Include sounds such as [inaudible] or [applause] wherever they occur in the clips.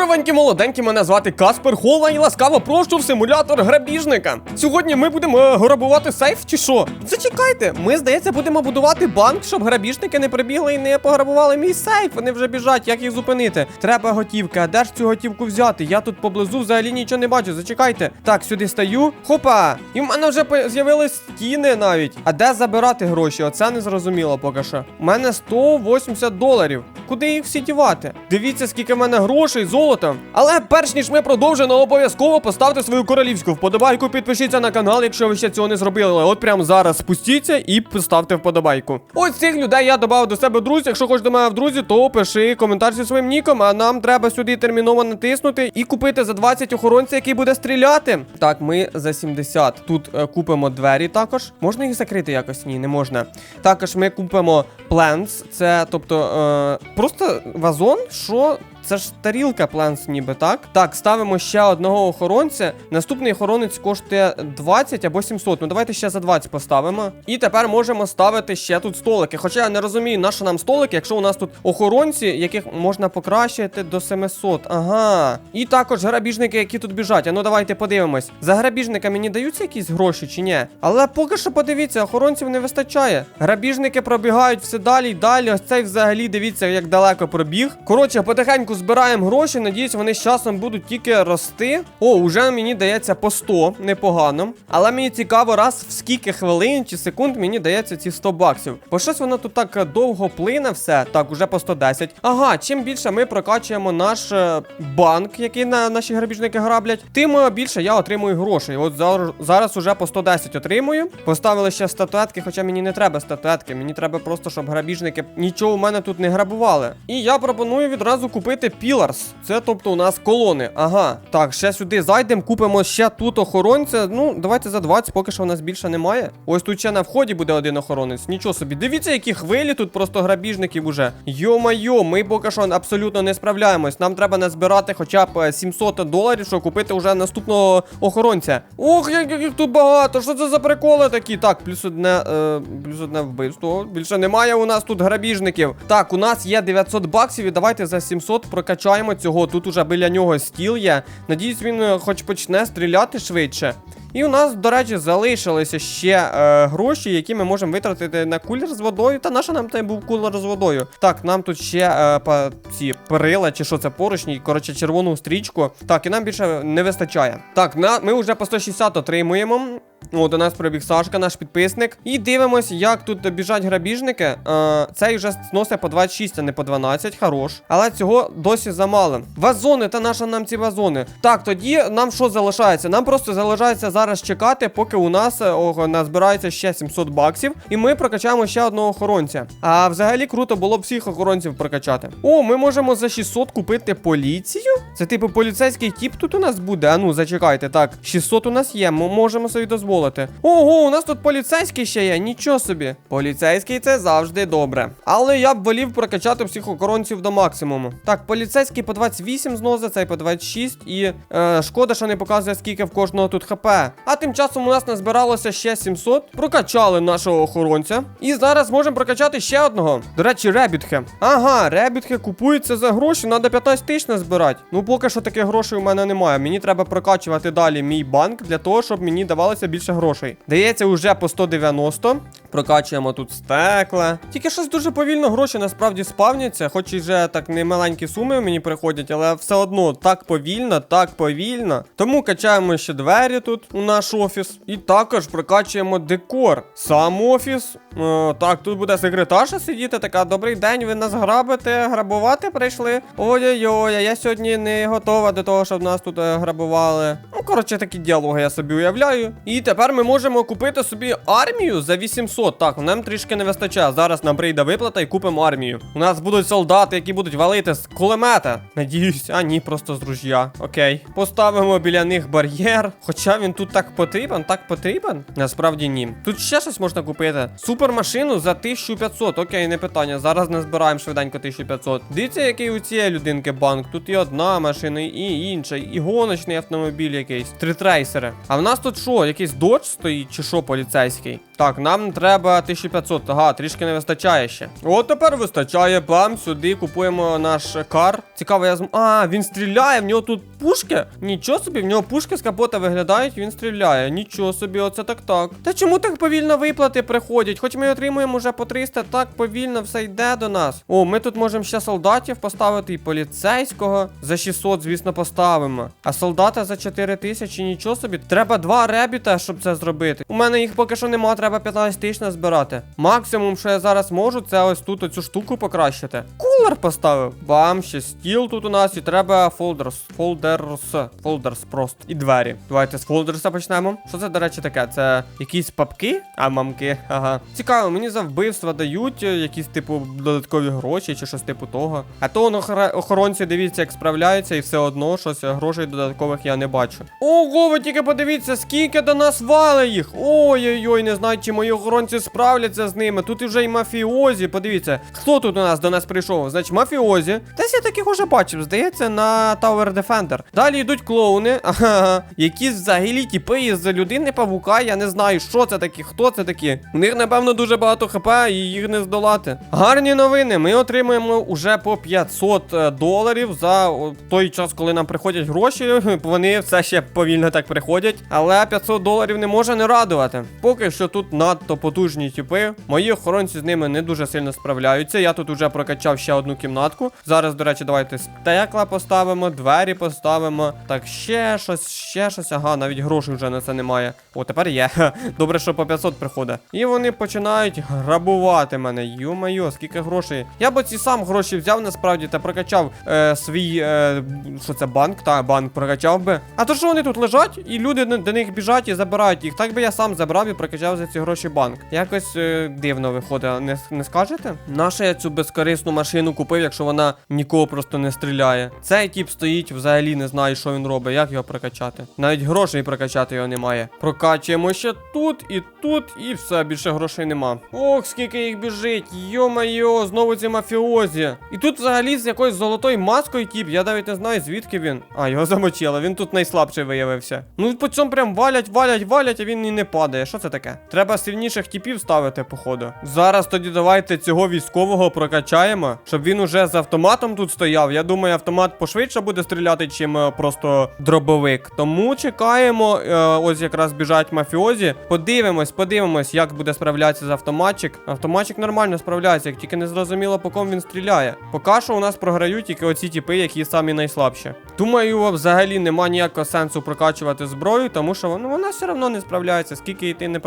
Здоровенькі молоденькі, мене звати Каспер Холла і ласкаво прошу в симулятор грабіжника. Сьогодні ми будемо е, грабувати сейф чи що? Зачекайте, ми, здається, будемо будувати банк, щоб грабіжники не прибігли і не пограбували мій сейф. Вони вже біжать, як їх зупинити. Треба готівка. А де ж цю готівку взяти? Я тут поблизу взагалі нічого не бачу. Зачекайте. Так, сюди стаю. Хопа! І в мене вже з'явились стіни навіть. А де забирати гроші? Оце не зрозуміло поки що. У мене 180 доларів. Куди їх всі дівати? Дивіться, скільки в мене грошей, золота. Але перш ніж ми продовжимо, обов'язково поставте свою королівську вподобайку, підпишіться на канал, якщо ви ще цього не зробили. От прямо зараз спустіться і поставте вподобайку. Ось цих людей я додав до себе друзі. Якщо хочеш до мене в друзі, то пиши коментар зі своїм ніком. А нам треба сюди терміново натиснути і купити за 20 охоронця, який буде стріляти. Так, ми за 70. Тут е, купимо двері також. Можна їх закрити якось? Ні, не можна. Також ми купимо планс. Це тобто е, просто вазон, що. Це ж тарілка планс, ніби так. Так, ставимо ще одного охоронця. Наступний охоронець коштує 20 або 700. Ну давайте ще за 20 поставимо. І тепер можемо ставити ще тут столики. Хоча я не розумію, на що нам столики, якщо у нас тут охоронці, яких можна покращити до 700. Ага. І також грабіжники, які тут біжать. А ну давайте подивимось. За грабіжника мені даються якісь гроші чи ні? Але поки що подивіться, охоронців не вистачає. Грабіжники пробігають все далі й далі. Ось цей взагалі дивіться, як далеко пробіг. Коротше, потихеньку збираємо гроші. Надіюсь, вони з часом будуть тільки рости. О, уже мені дається по 100, непогано. Але мені цікаво, раз в скільки хвилин чи секунд мені дається ці 100 баксів. Бо щось воно тут так е, довго плине все. Так, уже по 110. Ага, чим більше ми прокачуємо наш е, банк, який на наші грабіжники граблять, тим е, більше я отримую грошей. От зараз, зараз уже по 110 отримую. Поставили ще статуетки, хоча мені не треба статуетки. Мені треба просто, щоб грабіжники нічого у мене тут не грабували. І я пропоную відразу купити Pillars. Це тобто у нас колони. Ага. Так, ще сюди зайдемо, купимо ще тут охоронця. Ну, давайте за 20, поки що у нас більше немає. Ось тут ще на вході буде один охоронець. Нічого собі. Дивіться, які хвилі тут просто грабіжників уже. Йо-майо, ми поки що абсолютно не справляємось. Нам треба назбирати хоча б е, 700 доларів, щоб купити вже наступного охоронця. Ох, як як їх тут багато. Що це за приколи такі? Так, плюс одне, е, плюс одне вбивство. Більше немає у нас тут грабіжників. Так, у нас є 900 баксів, і давайте за 700 прокачаємо цього. Тут уже біля нього стіл є. Надіюсь, він е, хоч почне стріляти швидше. І у нас, до речі, залишилися ще е, гроші, які ми можемо витратити на кулер з водою. Та наша нам той був кулер з водою. Так, нам тут ще е, па, ці перила, чи що це поручні, коротше, червону стрічку. Так, і нам більше не вистачає. Так, на, ми вже по 160 отримуємо. О, до нас прибіг Сашка, наш підписник. І дивимось, як тут біжать грабіжники. Е, цей вже зносить по 26, а не по 12. Хорош. Але цього досі замало. Вазони, та наша нам ці вазони. Так, тоді нам що залишається? Нам просто залишається зараз чекати, поки у нас е, о, назбирається ще 700 баксів. І ми прокачаємо ще одного охоронця. А взагалі круто було б всіх охоронців прокачати. О, ми можемо за 600 купити поліцію. Це типу поліцейський тіп тут у нас буде. А ну, зачекайте. Так, 600 у нас є. Ми можемо собі дозволити. Ого, у нас тут поліцейський ще є. Нічого собі. Поліцейський це завжди добре. Але я б волів прокачати всіх охоронців до максимуму. Так, поліцейський по 28 зносить, цей по 26. І е, шкода, що не показує, скільки в кожного тут хп. А тим часом у нас назбиралося ще 700. Прокачали нашого охоронця. І зараз можемо прокачати ще одного. До речі, ребітхи. Ага, ребітхи купуються за гроші, треба 15 тисяч назбирати. Ну, поки що таких грошей у мене немає. Мені треба прокачувати далі мій банк для того, щоб мені давалося більше грошей. Дається уже по 190. Прокачуємо тут стекла. Тільки щось дуже повільно гроші насправді спавняться, хоч і вже так не маленькі суми мені приходять, але все одно так повільно, так повільно. Тому качаємо ще двері тут у наш офіс. І також прокачуємо декор. Сам офіс. Е, так, тут буде секретарша сидіти. Така, добрий день, ви нас грабите, грабувати прийшли. Ой-ой-ой, я сьогодні не готова до того, щоб нас тут е, грабували. Ну, коротше, такі діалоги я собі уявляю. І тепер ми можемо купити собі армію за 800. Так, нам трішки не вистачає. Зараз нам прийде виплата і купимо армію. У нас будуть солдати, які будуть валити з кулемета. Надіюсь, а ні, просто з ружья. Окей. Поставимо біля них бар'єр. Хоча він тут так потрібен, так потрібен. Насправді ні. Тут ще щось можна купити. Супермашину за 1500. Окей, не питання. Зараз назбираємо швиденько 1500. Дивіться, який у цієї людинки банк. Тут і одна машина, і інша, і гоночний автомобіль якийсь. Три трейсери. А в нас тут що, якийсь додж стоїть, чи що поліцейський? Так, нам треба 1500. Ага, трішки не вистачає ще. От тепер вистачає. Бам, сюди купуємо наш кар. Цікаво, я зм... А, він стріляє, в нього тут пушки. Нічого собі, в нього пушки з капота виглядають, він стріляє. Нічого собі, оце так так. Та чому так повільно виплати приходять? Хоч ми отримуємо вже по 300, так повільно все йде до нас. О, ми тут можемо ще солдатів поставити і поліцейського. За 600, звісно, поставимо. А солдата за 4000, нічого собі. Треба два ребіта, щоб це зробити. У мене їх поки що нема, треба 15 тисяч назбирати. Максимум, що я зараз можу, це ось тут оцю штуку покращити. Кулер поставив. Бам, ще стіл тут у нас, і треба фолдерс. Фолдерс. Фолдерс просто. І двері. Давайте з фолдерса почнемо. Що це, до речі, таке? Це якісь папки? А, мамки. Ага. Цікаво, мені за вбивства дають е, якісь, типу, додаткові гроші чи щось типу того. А то он охра- охоронці, дивіться, як справляються, і все одно щось е, грошей додаткових я не бачу. Ого, ви тільки подивіться, скільки до нас вали їх. Ой-ой-ой, не знаю, чи мої охоронці справляться з ними. Тут вже й мафіозі. Подивіться, хто тут у нас до нас прийшов? Значить, мафіозі. Десь я таких уже бачив, здається, на Tower Defender. Далі йдуть клоуни, [laughs] ага, якісь взагалі тіпи із людини павука. Я не знаю, що це такі, хто це такі. У них, напевно, дуже багато хп, і їх не здолати. Гарні новини. Ми отримуємо уже по 500 е, доларів за той час, коли нам приходять гроші. [laughs] Вони все ще повільно так приходять. Але 500 доларів не може не радувати. Поки що тут надто потужні тіпи. Мої охоронці з ними не дуже сильно справляються. Я тут уже прокачав ще одну кімнатку. Зараз, до речі, давайте стекла поставимо, двері поставимо. Так, ще щось, ще щось. Ага, навіть грошей вже на це немає. О, тепер є. Добре, що по 500 приходить. І вони починають грабувати мене. Йо-майо, скільки грошей. Я б ці сам гроші взяв насправді та прокачав е, свій. Е, що це банк? Та, банк прокачав би. А то що вони тут лежать, і люди до них біжать і забирають їх. Так би я сам забрав і прокачав за ці гроші банк. Якось е, дивно виходить, не, не скажете? Наша я цю безкорисну машину купив, якщо вона нікого просто не стріляє. Цей тіп стоїть, взагалі не знаю, що він робить, як його прокачати. Навіть грошей прокачати його немає. Прокачуємо ще тут і тут, і все, більше грошей нема. Ох, скільки їх біжить. Йо-майо, знову ці мафіозі. І тут взагалі з якоюсь золотою маскою тіп, я навіть не знаю, звідки він. А, його замочили, він тут найслабший виявився. Ну по цьому прям валять, валять, валять, а він і не падає. Що це таке? Треба сильніших тіпів ставити, походу. Зараз тоді давайте цього військового прокачаємо, щоб він уже з автоматом тут стояв. Я думаю, автомат пошвидше буде стріляти, чим е, просто дробовик. Тому чекаємо. Е, ось якраз біжать мафіозі. Подивимось, подивимось, як буде справлятися з автоматчик. Автоматчик нормально справляється, як тільки не зрозуміло, по кому він стріляє. Поки що у нас програють тільки оці тіпи, які самі найслабші. Думаю, взагалі нема ніякого сенсу прокачувати зброю, тому що ну, вона все одно не справляється, скільки ти не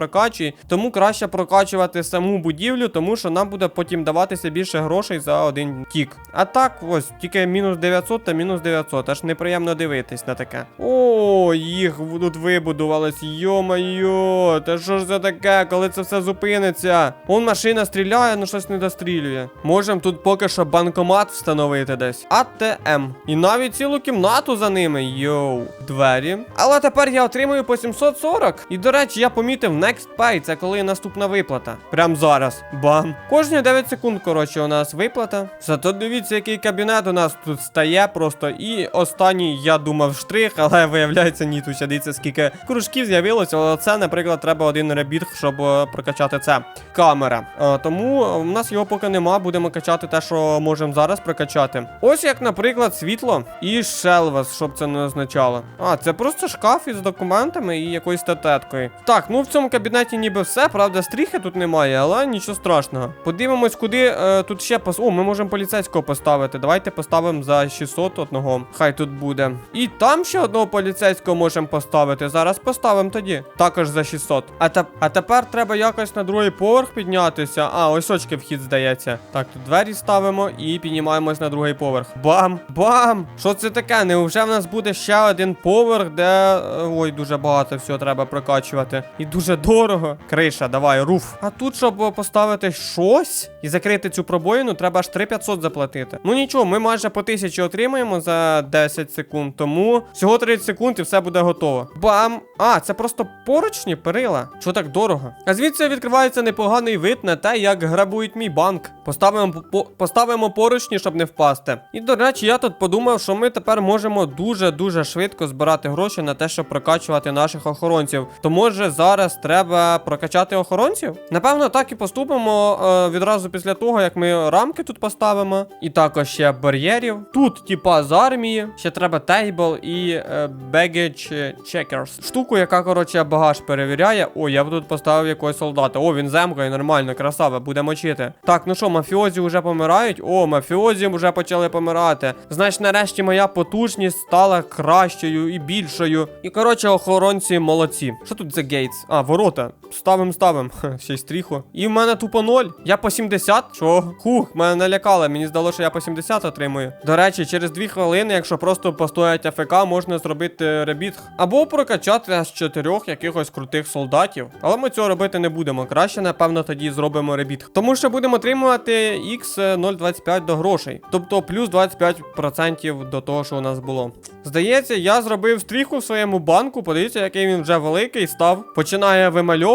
прокачуй. Тому краще прокачувати саму будівлю, тому що нам буде потім даватися більше грошей за один тік. А так, ось, тільки мінус 900 та мінус 900. Аж неприємно дивитись на таке. О, їх тут вибудувалось. Йо-майо, та що ж це таке, коли це все зупиниться? Он машина стріляє, ну щось не дострілює. Можем тут поки що банкомат встановити десь. АТМ. І навіть цілу кімнату за ними. Йоу, двері. Але тепер я отримую по 740. І до речі, я помітив Next Pay, це коли наступна виплата. Прям зараз. Бам. Кожні 9 секунд, коротше, у нас виплата. Зато дивіться, який кабінет у нас тут стає просто. І останній, я думав, штрих, але виявляється, ні, тут ще дивіться, скільки кружків з'явилося. Але це, наприклад, треба один ребіт, щоб е, прокачати це. Камера. Е, тому в нас його поки нема. Будемо качати те, що можемо зараз прокачати. Ось як, наприклад, світло і шелвес, щоб це не означало. А, це просто шкаф із документами і якоюсь статеткою. Так, ну в цьому кабінеті ніби все. Правда, стріхи тут немає, але нічого страшного. Подивимось, куди е, тут ще пос. О, ми можемо поліцейського поставити. Давайте поставимо за 600 одного. Хай тут буде. І там ще одного поліцейського можемо поставити. Зараз поставимо тоді. Також за 600. А, та... а тепер треба якось на другий поверх піднятися. А, ось очки вхід здається. Так, тут двері ставимо і піднімаємось на другий поверх. Бам! Бам! Що це таке? Невже в нас буде ще один поверх, де. е, Ой, дуже багато всього треба прокачувати. І дуже дорого. Криша, давай, руф. А тут, щоб поставити щось і закрити цю пробоїну, треба аж 3500 заплатити. Ну нічого, ми майже по 1000 отримаємо за 10 секунд. Тому всього 30 секунд і все буде готово. Бам! А, це просто поручні перила. Що так дорого? А звідси відкривається непоганий вид на те, як грабують мій банк. Поставимо по- поставимо поручні, щоб не впасти. І до речі, я тут подумав, що ми тепер можемо дуже-дуже швидко збирати гроші на те, щоб прокачувати наших охоронців. То може зараз треба прокачати охоронців? Напевно, так і поступимо е, відразу після того, як ми рамки тут поставимо. І також ще бар'єрів. Тут, типа, з армії. Ще треба тейбл і е, baggage checkers. Штуку, яка, коротше, багаж перевіряє. О, я б тут поставив якогось солдата. О, він земкає, нормально, красава, буде мочити. Так, ну що, мафіозі вже помирають? О, мафіозі вже почали помирати. Значить, нарешті моя потужність стала кращою і більшою. І коротше, охоронці молодці. Що тут за гейтс? А, ворота. Ставим, ставим. Ще й стріху. І в мене тупо ноль. Я по 70. Що? Хух, мене налякали. Мені здалося, що я по 70 отримую. До речі, через 2 хвилини, якщо просто постоять АФК, можна зробити ребіт. Або прокачати аж чотирьох якихось крутих солдатів. Але ми цього робити не будемо. Краще, напевно, тоді зробимо ребіт. Тому що будемо отримувати X025 до грошей. Тобто плюс 25% до того, що у нас було. Здається, я зробив стріху в своєму банку. Подивіться, який він вже великий став. Починає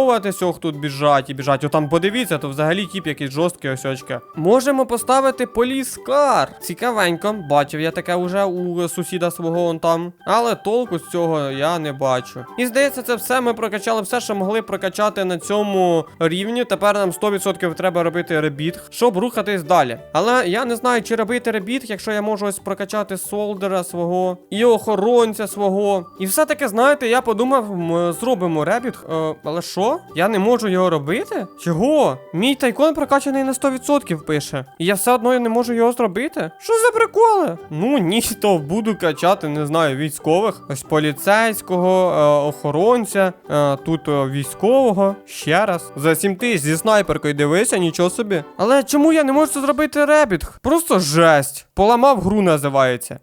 вимальовуватись, ох, тут біжать і біжать. О, там подивіться, то взагалі тіп якийсь жорсткий ось. Можемо поставити поліскар. Цікавенько, бачив я таке вже у сусіда свого он там. Але толку з цього я не бачу. І здається, це все ми прокачали все, що могли прокачати на цьому рівні. Тепер нам 100% треба робити ребіт, щоб рухатись далі. Але я не знаю, чи робити ребіт, якщо я можу ось прокачати солдера свого і охоронця свого. І все-таки, знаєте, я подумав, зробимо ребіт. Е, але що? Я не можу його робити? Чого? Мій тайкон прокачаний на 100% пише. І я все одно не можу його зробити. Що за приколи? Ну ні, то буду качати, не знаю, військових. Ось поліцейського, е, охоронця, е, тут е, військового. Ще раз. За 7 тисяч зі снайперкою дивися, нічого собі. Але чому я не можу це зробити ребіт? Просто жесть. Поламав гру називається.